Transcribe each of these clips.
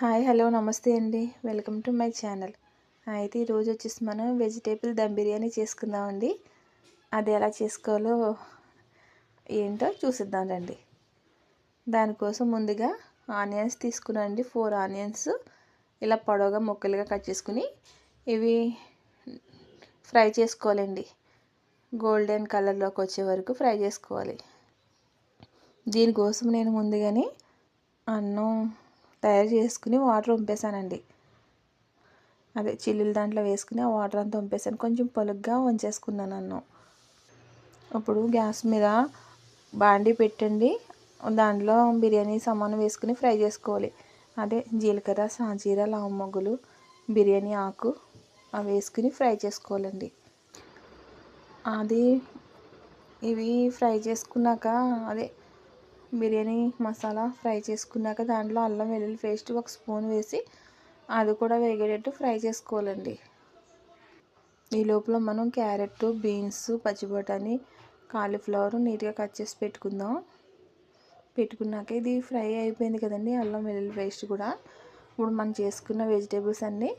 Hi hello నమస్తే అండి. Welcome to my channel. అయితే ఈరోజు వచ్చేసి మనం వెజిటేబుల్ దమ్ బిర్యానీ చేసుకుందామండి అది ఎలా చేసుకోవాలో ఏంటో చూసిద్దాం రండి. దానికోసం ముందుగా ఆనియన్స్ తీసుకున్నానండి ఫోర్ ఆనియన్స్ ఇలా పొడవుగా ముక్కలుగా కట్ చేసుకుని ఇవి ఫ్రై చేసుకోవాలండి. గోల్డెన్ కలర్లోకి వచ్చే వరకు ఫ్రై చేసుకోవాలి. దీనికోసం నేను ముందుగానే అన్నం తయారు చేసుకుని వాటర్ వంపేసానండి అదే చిల్లులు దాంట్లో వేసుకుని ఆ వాటర్ అంతా వంపేసాను కొంచెం పొలుగ్గా వంచేసుకున్నాను నన్ను. అప్పుడు గ్యాస్ మీద బాండీ పెట్టండి. దాంట్లో బిర్యానీ సామాను వేసుకుని ఫ్రై చేసుకోవాలి. అదే జీలకర్ర సాజీర మొగ్గులు బిర్యానీ ఆకు అవి వేసుకుని ఫ్రై చేసుకోవాలండి. అది ఇవి ఫ్రై చేసుకున్నాక అదే బిర్యానీ మసాలా ఫ్రై చేసుకున్నాక దాంట్లో అల్లం వెల్లుల్లి పేస్ట్ ఒక స్పూన్ వేసి అది కూడా వేగేటట్టు ఫ్రై చేసుకోవాలండి. ఈ లోపల మనం క్యారెట్ బీన్స్ పచ్చి బఠానీ కాలీఫ్లవర్ నీట్గా కట్ చేసి పెట్టుకుందాం. పెట్టుకున్నాక ఇది ఫ్రై అయిపోయింది కదండి అల్లం వెల్లుల్లి పేస్ట్ కూడా. ఇప్పుడు మనం చేసుకున్న వెజిటేబుల్స్ అన్నీ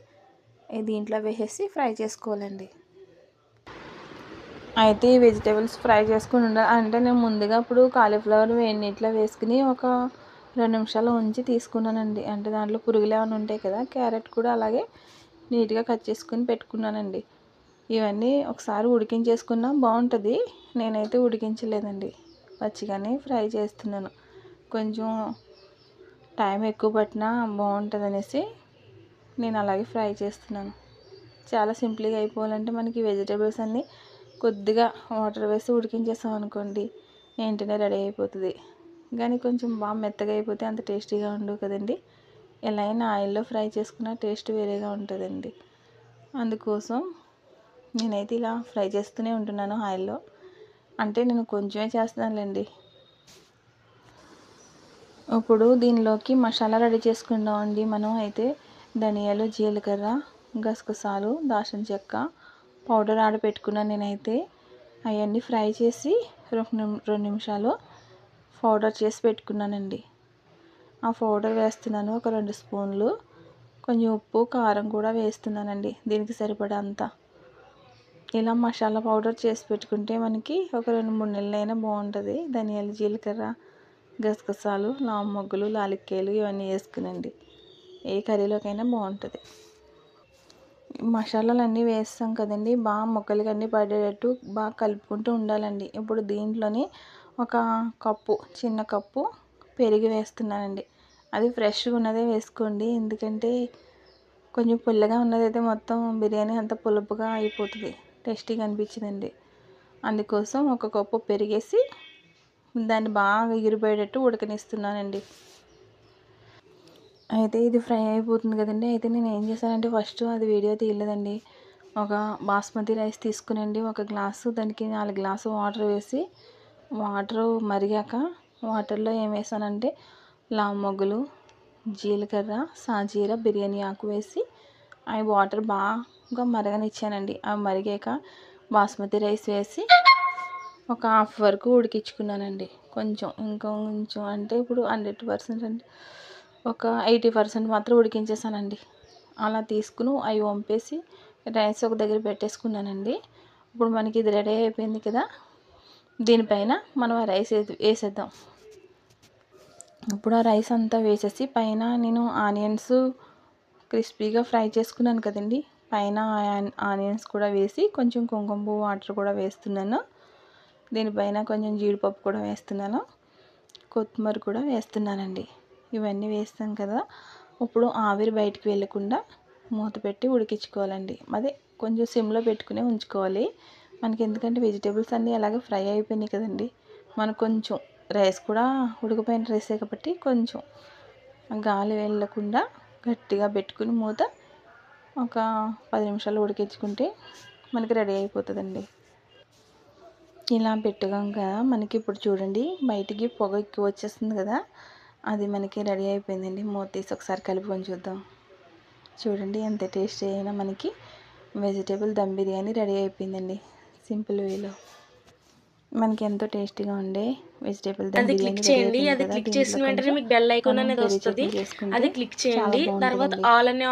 దీంట్లో వేసేసి ఫ్రై చేసుకోవాలండి. అయితే ఈ వెజిటేబుల్స్ ఫ్రై చేసుకుని ఉండాలి. అంటే నేను ముందుగా ఇప్పుడు కాలీఫ్లవర్ వేడి నీటిలో వేసుకుని ఒక రెండు నిమిషాలు ఉంచి తీసుకున్నానండి. అంటే దాంట్లో పురుగులు ఏమైనా ఉంటాయి కదా క్యారెట్ కూడా అలాగే నీట్గా కట్ చేసుకుని పెట్టుకున్నానండి. ఇవన్నీ ఒకసారి ఉడికించేసుకున్నా బాగుంటుంది. నేనైతే ఉడికించలేదండి. పచ్చిగానే ఫ్రై చేస్తున్నాను. కొంచెం టైం ఎక్కువ పట్టినా బాగుంటుంది అనేసి నేను అలాగే ఫ్రై చేస్తున్నాను. చాలా సింపుల్గా అయిపోవాలంటే మనకి వెజిటేబుల్స్ అన్నీ కొద్దిగా వాటర్ వేసి ఉడికించేసాం అనుకోండి వెంటనే రెడీ అయిపోతుంది. కానీ కొంచెం బాగా మెత్తగా అయిపోతే అంత టేస్టీగా ఉండవు కదండి. ఎలా అయినా ఆయిల్లో ఫ్రై చేసుకున్న టేస్ట్ వేరేగా ఉంటుందండి. అందుకోసం నేనైతే ఇలా ఫ్రై చేస్తూనే ఉంటున్నాను ఆయిల్లో. అంటే నేను కొంచెమే చేస్తున్నానులేండి. ఇప్పుడు దీనిలోకి మసాలా రెడీ చేసుకుందామండి మనం. అయితే ధనియాలు జీలకర్ర గసగసాలు దాల్చిన చెక్క పౌడర్ ఆడ పెట్టుకున్నాను నేనైతే. అవన్నీ ఫ్రై చేసి రెండు రెండు నిమిషాలు పౌడర్ చేసి పెట్టుకున్నానండి. ఆ పౌడర్ వేస్తున్నాను ఒక రెండు స్పూన్లు. కొంచెం ఉప్పు కారం కూడా వేస్తున్నానండి దీనికి సరిపడా అంతా. ఇలా మసాలా పౌడర్ చేసి పెట్టుకుంటే మనకి ఒక రెండు మూడు నెలలైనా బాగుంటుంది. ధనియాలు జీలకర్ర గసగసాలు లావు మొగ్గులు లాలిక్కాయలు ఇవన్నీ వేసుకునండి. ఏ కర్రీలోకైనా బాగుంటుంది. మసాలాలు అన్నీ వేస్తాం కదండి. బాగా ముక్కలకి అన్నీ పడేటట్టు బాగా కలుపుకుంటూ ఉండాలండి. ఇప్పుడు దీంట్లోని ఒక కప్పు చిన్న కప్పు పెరుగు వేస్తున్నానండి. అది ఫ్రెష్గా ఉన్నదే వేసుకోండి. ఎందుకంటే కొంచెం పుల్లగా ఉన్నదైతే మొత్తం బిర్యానీ అంత పులుపుగా అయిపోతుంది. టేస్టీగా అనిపించిందండి. అందుకోసం ఒక కప్పు పెరిగేసి దాన్ని బాగా ఎగిరిపోయేటట్టు ఉడకనిస్తున్నానండి. అయితే ఇది ఫ్రై అయిపోతుంది కదండి. అయితే నేను ఏం చేశానంటే ఫస్ట్ అది వీడియో తీయలేదండి. ఒక బాస్మతి రైస్ తీసుకునండి. ఒక గ్లాసు దానికి నాలుగు గ్లాసు వాటర్ వేసి వాటర్ మరిగాక వాటర్లో ఏం వేసానంటే లావు మొగ్గులు జీలకర్ర సాజీర బిర్యానీ ఆకు వేసి అవి వాటర్ బాగా మరగనిచ్చానండి. అవి మరిగాక బాస్మతి రైస్ వేసి ఒక హాఫ్ వరకు ఉడికించుకున్నానండి. కొంచెం ఇంకా కొంచెం అంటే ఇప్పుడు హండ్రెడ్ పర్సెంట్ అంటే ఒక ఎయిటీ పర్సెంట్ మాత్రం ఉడికించేసానండి. అలా తీసుకుని అవి వంపేసి రైస్ ఒక దగ్గర పెట్టేసుకున్నానండి. ఇప్పుడు మనకి ఇది రెడీ అయిపోయింది కదా దీనిపైన మనం ఆ రైస్ వేసేద్దాం. ఇప్పుడు ఆ రైస్ అంతా వేసేసి పైన నేను ఆనియన్స్ క్రిస్పీగా ఫ్రై చేసుకున్నాను కదండి. పైన ఆనియన్స్ కూడా వేసి కొంచెం కుంకుమ వాటర్ కూడా వేస్తున్నాను. దీనిపైన కొంచెం జీడిపప్పు కూడా వేస్తున్నాను. కొత్తిమీర కూడా వేస్తున్నానండి. ఇవన్నీ వేస్తాం కదా. ఇప్పుడు ఆవిరి బయటికి వెళ్ళకుండా మూత పెట్టి ఉడికించుకోవాలండి. అదే కొంచెం సిమ్లో పెట్టుకునే ఉంచుకోవాలి. మనకి ఎందుకంటే వెజిటేబుల్స్ అన్నీ అలాగే ఫ్రై అయిపోయినాయి కదండి. మనకు కొంచెం రైస్ కూడా ఉడికిపోయిన రైసే కాబట్టి కొంచెం గాలి వెళ్ళకుండా గట్టిగా పెట్టుకుని మూత ఒక పది నిమిషాలు ఉడికించుకుంటే మనకి రెడీ అయిపోతుందండి. ఇలా పెట్టుకోం కదా మనకి ఇప్పుడు చూడండి బయటికి పొగ ఎక్కువ వచ్చేస్తుంది కదా. అది మనకి రెడీ అయిపోయిందండి. మూత తీసి ఒకసారి కలుపుకొని చూద్దాం. చూడండి ఎంత టేస్టీ అయినా మనకి వెజిటేబుల్ దమ్ బిర్యానీ రెడీ అయిపోయిందండి. సింపుల్ వేలో. మనకి ఎంతో టేస్టీగా ఉండే వెజిటేబుల్ అది క్లిక్ చేయండి. అది క్లిక్ చేసిన వెంటనే మీకు బెల్ ఐకాన్ అనేది వస్తుంది. అది క్లిక్ చేయండి. తర్వాత. ఆల్ అనే